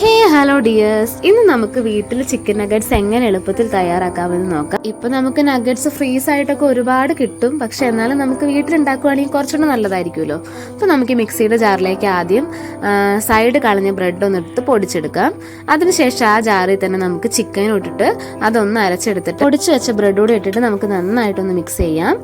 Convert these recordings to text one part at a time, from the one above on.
ഹേ hello dears ഇന്ന് നമുക്ക് വീട്ടിൽ ചിക്കൻ നഗറ്റ്സ് എങ്ങനെ എളുപ്പത്തിൽ തയ്യാറാക്കാമെന്ന് നോക്കാം. ഇപ്പൊ നമുക്ക് നഗറ്റ്സ് ഫ്രീസ് ആയിട്ടൊക്കെ ഒരുപാട് കിട്ടും. പക്ഷെ എന്നാലും നമുക്ക് വീട്ടിൽ ഉണ്ടാക്കുവാണെങ്കിൽ കുറച്ചുകൂടെ നല്ലതായിരിക്കുമല്ലോ. അപ്പൊ നമുക്ക് മിക്സിയുടെ ജാറിലേക്ക് ആദ്യം സൈഡ് കളഞ്ഞ ബ്രെഡ് ഒന്ന് എടുത്ത് പൊടിച്ചെടുക്കാം. അതിനുശേഷം ആ ജാറിൽ തന്നെ നമുക്ക് ചിക്കൻ ഇട്ടിട്ട് അതൊന്ന് അരച്ചെടുത്തിട്ട് പൊടിച്ചു വെച്ച ബ്രെഡ് കൂടെ ഇട്ടിട്ട് നമുക്ക് നന്നായിട്ടൊന്ന് മിക്സ് ചെയ്യാം.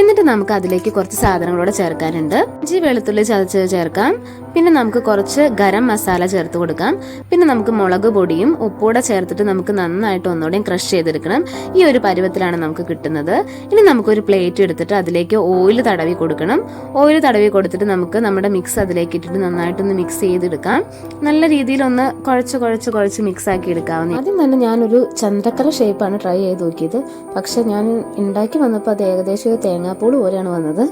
എന്നിട്ട് നമുക്ക് അതിലേക്ക് കുറച്ച് സാധനങ്ങളോടെ ചേർക്കാനുണ്ട്. ഇഞ്ചി വെളുത്തുള്ളി ചതച്ച് ചേർക്കാം. പിന്നെ നമുക്ക് കുറച്ച് ഗരം മസാല ചേർത്ത് കൊടുക്കാം. പിന്നെ നമുക്ക് മുളക് പൊടിയും ഉപ്പൂടെ ചേർത്തിട്ട് നമുക്ക് നന്നായിട്ട് ഒന്നുകൂടെയും ക്രഷ് ചെയ്തെടുക്കണം. ഈ ഒരു പരുവത്തിലാണ് നമുക്ക് കിട്ടുന്നത്. ഇനി നമുക്കൊരു പ്ലേറ്റ് എടുത്തിട്ട് അതിലേക്ക് ഓയിൽ തടവി കൊടുക്കണം. ഓയിൽ തടവി കൊടുത്തിട്ട് നമുക്ക് നമ്മുടെ മിക്സ് അതിലേക്ക് ഇട്ടിട്ട് നന്നായിട്ടൊന്ന് മിക്സ് ചെയ്തെടുക്കാം. നല്ല രീതിയിൽ ഒന്ന് കുഴച്ച് കുഴച്ച് കുഴച്ച് മിക്സ് ആക്കി എടുക്കാവുന്ന ആദ്യം തന്നെ ഞാനൊരു ചന്ദ്രക്കല ഷേപ്പാണ് ട്രൈ ചെയ്ത് നോക്കിയത്. പക്ഷെ ഞാൻ ഉണ്ടാക്കി വന്നപ്പോൾ അത് ഏകദേശം ഒരു തേങ്ങാപ്പൂൾ പോലെയാണ് വന്നത്.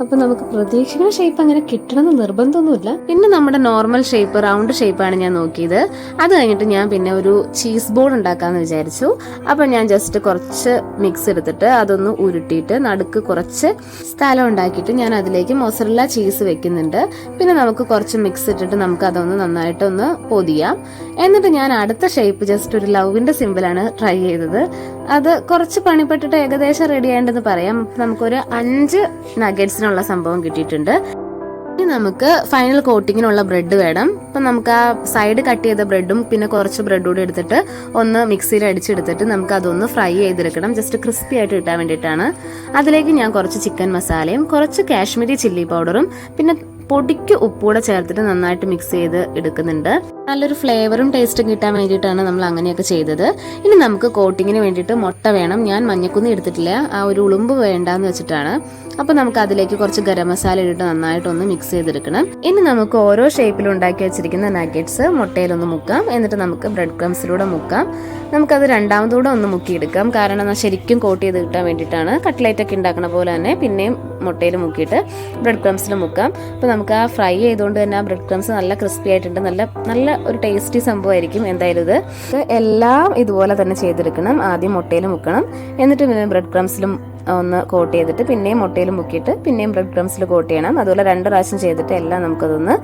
അപ്പോൾ നമുക്ക് പ്രതീക്ഷിക്കുന്ന ഷേപ്പ് അങ്ങനെ കിട്ടണമെന്ന് നിർബന്ധമൊന്നുമില്ല. പിന്നെ നമ്മുടെ നോർമൽ ഷേപ്പ് റൗണ്ട് ഷേപ്പാണ് ഞാൻ നോക്കിയത്. അത് കഴിഞ്ഞിട്ട് ഞാൻ പിന്നെ ഒരു ചീസ് ബോൾ ഉണ്ടാക്കാമെന്ന് വിചാരിച്ചു. അപ്പം ഞാൻ ജസ്റ്റ് കുറച്ച് മിക്സ് എടുത്തിട്ട് അതൊന്ന് ഉരുട്ടിയിട്ട് നടുക്ക് കുറച്ച് സ്ഥലം ഉണ്ടാക്കിയിട്ട് ഞാൻ അതിലേക്ക് മൊസറല്ല ചീസ് വെക്കുന്നുണ്ട്. പിന്നെ നമുക്ക് കുറച്ച് മിക്സ് ഇട്ടിട്ട് നമുക്ക് അതൊന്ന് നന്നായിട്ടൊന്ന് പൊതിയാം. എന്നിട്ട് ഞാൻ അടുത്ത ഷേപ്പ് ജസ്റ്റ് ഒരു ലവിന്റെ സിമ്പിളാണ് ട്രൈ ചെയ്തത്. അത് കുറച്ച് പണിപ്പെട്ടിട്ട് ഏകദേശം റെഡി ആയിട്ടെന്ന് പറയാം. നമുക്കൊരു അഞ്ച് നഗറ്റ്സിനുള്ള സംഭവം കിട്ടിയിട്ടുണ്ട്. ഇനി നമുക്ക് ഫൈനൽ കോട്ടിങ്ങിനുള്ള ബ്രെഡ് വേണം. അപ്പം നമുക്ക് ആ സൈഡ് കട്ട് ചെയ്ത ബ്രെഡും പിന്നെ കുറച്ച് ബ്രെഡ് കൂടി എടുത്തിട്ട് ഒന്ന് മിക്സിയിൽ അടിച്ചെടുത്തിട്ട് നമുക്ക് അതൊന്ന് ഫ്രൈ ചെയ്തെടുക്കണം. ജസ്റ്റ് ക്രിസ്പി ആയിട്ട് കിട്ടാൻ വേണ്ടിയിട്ടാണ്. അതിലേക്ക് ഞാൻ കുറച്ച് ചിക്കൻ മസാലയും കുറച്ച് കാശ്മീരി ചില്ലി പൗഡറും പിന്നെ പൊടിക്ക് ഉപ്പൂടെ ചേർത്തിട്ട് നന്നായിട്ട് മിക്സ് ചെയ്ത് എടുക്കുന്നുണ്ട്. നല്ലൊരു ഫ്ലേവറും ടേസ്റ്റും കിട്ടാൻ വേണ്ടിയിട്ടാണ് നമ്മൾ അങ്ങനെയൊക്കെ ചെയ്തത്. ഇനി നമുക്ക് കോട്ടിങ്ങിന് വേണ്ടിയിട്ട് മുട്ട വേണം. ഞാൻ മഞ്ഞക്കുന്നി എടുത്തിട്ടില്ല. ആ ഒരു ഉളുമ്പ് വേണ്ടാന്ന് വെച്ചിട്ടാണ്. അപ്പൊ നമുക്ക് അതിലേക്ക് കുറച്ച് ഗരം മസാല ഇട്ടിട്ട് നന്നായിട്ടൊന്ന് മിക്സ് ചെയ്തെടുക്കണം. ഇനി നമുക്ക് ഓരോ ഷേപ്പിൽ ഉണ്ടാക്കി വെച്ചിരിക്കുന്ന നഗറ്റ്സ് മുട്ടയിലൊന്ന് മുക്കാം. എന്നിട്ട് നമുക്ക് ബ്രെഡ് ക്രംസിലൂടെ മുക്കാം. നമുക്കത് രണ്ടാമതൂടെ ഒന്ന് മുക്കിയെടുക്കാം. കാരണം ശരിക്കും കോട്ട് ചെയ്ത് കിട്ടാൻ വേണ്ടിയിട്ടാണ്. കട്ട്ലേറ്റ് ഒക്കെ ഉണ്ടാക്കുന്ന പോലെ തന്നെ പിന്നെയും മുട്ടയിൽ മുക്കിയിട്ട് ബ്രെഡ് ക്രംസിൽ മുക്കാം. അപ്പോൾ നമുക്ക് ആ ഫ്രൈ ചെയ്തുകൊണ്ട് തന്നെ ആ ബ്രെഡ് ക്രംസ് നല്ല ക്രിസ്പി ആയിട്ടുണ്ട്. നല്ല നല്ല ഒരു ടേസ്റ്റി സംഭവമായിരിക്കും എന്തായാലും ഇത്. എല്ലാം ഇതുപോലെ തന്നെ ചെയ്തെടുക്കണം. ആദ്യം മുട്ടയിൽ മുക്കണം. എന്നിട്ട് പിന്നെ ബ്രെഡ് ക്രംസിലും ഒന്ന് കോട്ട് ചെയ്തിട്ട് പിന്നെയും മുട്ടയിൽ മുക്കിയിട്ട് പിന്നെയും ബ്രെഡ് ക്രംസിൽ കോട്ട് ചെയ്യണം. അതുപോലെ രണ്ട് പ്രാവശ്യം ചെയ്തിട്ട് എല്ലാം നമുക്കതൊന്ന്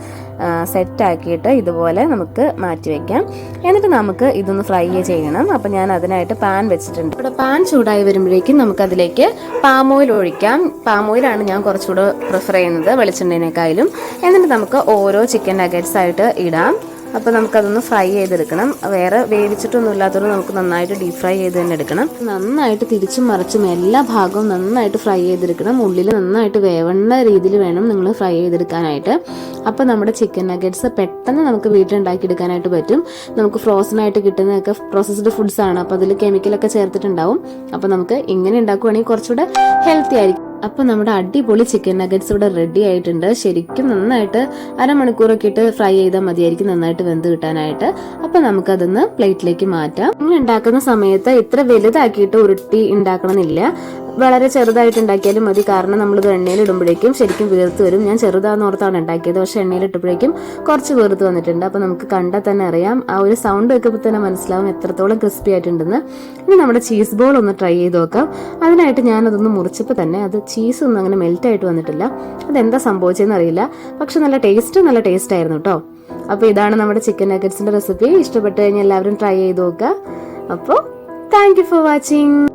സെറ്റ് ആക്കിയിട്ട് ഇതുപോലെ നമുക്ക് മാറ്റി വെക്കാം. എന്നിട്ട് നമുക്ക് ഇതൊന്ന് ഫ്രൈ ചെയ്യണം. അപ്പം ഞാൻ അതിനായിട്ട് പാൻ വെച്ചിട്ടുണ്ട്. ഇവിടെ പാൻ ചൂടായി വരുമ്പോഴേക്കും നമുക്ക് അതിലേക്ക് പാം ഓയിൽ ഒഴിക്കാം പാം ഓയിലാണ് ഞാൻ കുറച്ചുകൂടെ പ്രിഫർ ചെയ്യുന്നത് വെളിച്ചെണ്ണേനേക്കായാലും എന്നിട്ട് നമുക്ക് ഓരോ ചിക്കൻ നഗറ്റ്സ് ആയിട്ട് ഇടാം. അപ്പോൾ നമുക്കതൊന്ന് ഫ്രൈ ചെയ്തെടുക്കണം. വേറെ വേവിച്ചിട്ടൊന്നും ഇല്ലാത്തതുകൊണ്ട് നമുക്ക് നന്നായിട്ട് ഡീപ് ഫ്രൈ ചെയ്ത് തന്നെ എടുക്കണം. നന്നായിട്ട് തിരിച്ചും മറിച്ചും എല്ലാ ഭാഗവും നന്നായിട്ട് ഫ്രൈ ചെയ്തെടുക്കണം. ഉള്ളിൽ നന്നായിട്ട് വേവണ്ട രീതിയിൽ വേണം നിങ്ങൾ ഫ്രൈ ചെയ്തെടുക്കാനായിട്ട്. അപ്പോൾ നമ്മുടെ ചിക്കൻ നഗറ്റ്സ് പെട്ടെന്ന് നമുക്ക് വീട്ടിലുണ്ടാക്കിയെടുക്കാനായിട്ട് പറ്റും. നമുക്ക് ഫ്രോസൺ ആയിട്ട് കിട്ടുന്നതൊക്കെ പ്രോസസ്ഡ് ഫുഡ്സ് ആണ്. അപ്പോൾ അതിൽ കെമിക്കലൊക്കെ ചേർത്തിട്ടുണ്ടാവും. അപ്പോൾ നമുക്ക് ഇങ്ങനെ ഉണ്ടാക്കുവാണെങ്കിൽ കുറച്ചുകൂടെ ഹെൽത്തി ആയിരിക്കും. അപ്പോൾ നമ്മുടെ അടിപൊളി ചിക്കൻ നഗറ്റ്സ് ഇവിടെ റെഡി ആയിട്ടുണ്ട്. ശരിക്കും നന്നായിട്ട് അരമണിക്കൂറൊക്കെ ഇട്ട് ഫ്രൈ ചെയ്താൽ മതിയായിരിക്കും നന്നായിട്ട് വെന്ത് കിട്ടാനായിട്ട്. അപ്പോൾ നമുക്കതൊന്ന് പ്ലേറ്റിലേക്ക് മാറ്റാം. ഇങ്ങനെ ഉണ്ടാക്കുന്ന സമയത്ത് ഇത്ര വലുതാക്കിയിട്ട് ഉരുട്ടി ഉണ്ടാക്കണമെന്നില്ല. വളരെ ചെറുതായിട്ട് ഉണ്ടാക്കിയാലും മതി. കാരണം നമ്മളിത് എണ്ണയിൽ ഇടുമ്പോഴേക്കും ശരിക്കും വീർത്ത് വരും. ഞാൻ ചെറുതാന്ന് ഓർത്താണ് ഉണ്ടാക്കിയത്. പക്ഷെ എണ്ണയിൽ ഇട്ടപ്പോഴേക്കും കുറച്ച് വീർത്ത് വന്നിട്ടുണ്ട്. അപ്പോൾ നമുക്ക് കണ്ടാൽ തന്നെ അറിയാം. ആ ഒരു സൗണ്ട് വെക്കുമ്പോൾ തന്നെ മനസ്സിലാവും എത്രത്തോളം ക്രിസ്പി ആയിട്ടുണ്ടെന്ന്. ഇനി നമ്മുടെ ചീസ് ബോൾ ഒന്ന് ട്രൈ ചെയ്ത് നോക്കാം. അതിനായിട്ട് ഞാനതൊന്ന് മുറിച്ചപ്പോൾ തന്നെ അത് ചീസ് ഒന്നും അങ്ങനെ മെൽറ്റ് ആയിട്ട് വന്നിട്ടില്ല. അതെന്താ സംഭവിച്ചതെന്ന് അറിയില്ല. പക്ഷെ നല്ല ടേസ്റ്റ് നല്ല ടേസ്റ്റ് ആയിരുന്നു കേട്ടോ അപ്പോൾ ഇതാണ് നമ്മുടെ ചിക്കൻ നഗറ്റ്സിന്റെ റെസിപ്പി ഇഷ്ടപ്പെട്ട് കഴിഞ്ഞാൽ എല്ലാവരും ട്രൈ ചെയ്ത് നോക്കുക. അപ്പോൾ താങ്ക് യു ഫോർ വാച്ചിങ്